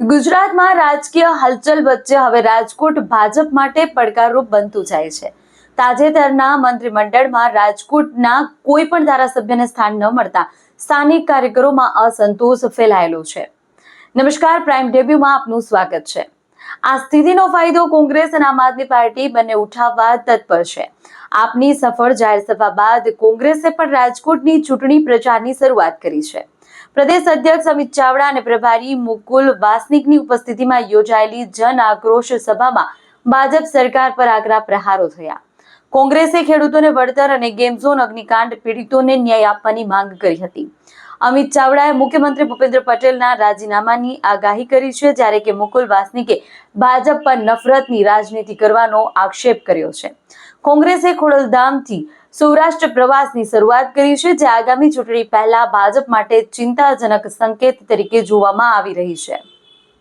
ગુજરાતમાં રાજકીય હલચલ વચ્ચે હવે રાજકોટ ભાજપ માટે પડકારરૂપ બનતું જાય છે. તાજેતરના મંત્રીમંડળમાં રાજકોટના કોઈ પણ ધારાસભ્યને સ્થાન ન મળતા સ્થાનિક કાર્યકરોમાં અસંતોષ ફેલાયેલો છે. નમસ્કાર, પ્રાઇમ ડેબ્યુમાં આપનું સ્વાગત છે. આ સ્થિતિનો ફાયદો કોંગ્રેસ અને આમ આદમી પાર્ટી બંને ઉઠાવવા તત્પર છે. આપની સફળ જાહેર સભા બાદ કોંગ્રેસે પણ રાજકોટની ચૂંટણી પ્રચારની શરૂઆત કરી છે. પ્રદેશ અધ્યક્ષ અમિત ચાવડા અને પ્રભારી મુકુલ વાસનિકની ઉપસ્થિતિમાં યોજાયેલી જન આક્રોશ સભામાં ભાજપ સરકાર પર આકરા પ્રહારો થયા. કોંગ્રેસે ખેડૂતોને વળતર અને ગેમ અગ્નિકાંડ પીડિતોને ન્યાય આપવાની માંગ કરી હતી. અમિત ચાવડાએ મુખ્યમંત્રી ભૂપેન્દ્ર પટેલના રાજીનામાની આગાહી કરી છે, જ્યારે કે મુકુલ વાસનિકે ભાજપ પર નફરતની રાજનીતિ કરવાનો આક્ષેપ કર્યો છે. કોંગ્રેસે ખોડલધામથી સૌરાષ્ટ્ર પ્રવાસની શરૂઆત કરી છે, જે આગામી ચૂંટણી પહેલા ભાજપ માટે ચિંતાજનક સંકેત તરીકે જોવામાં આવી રહી છે.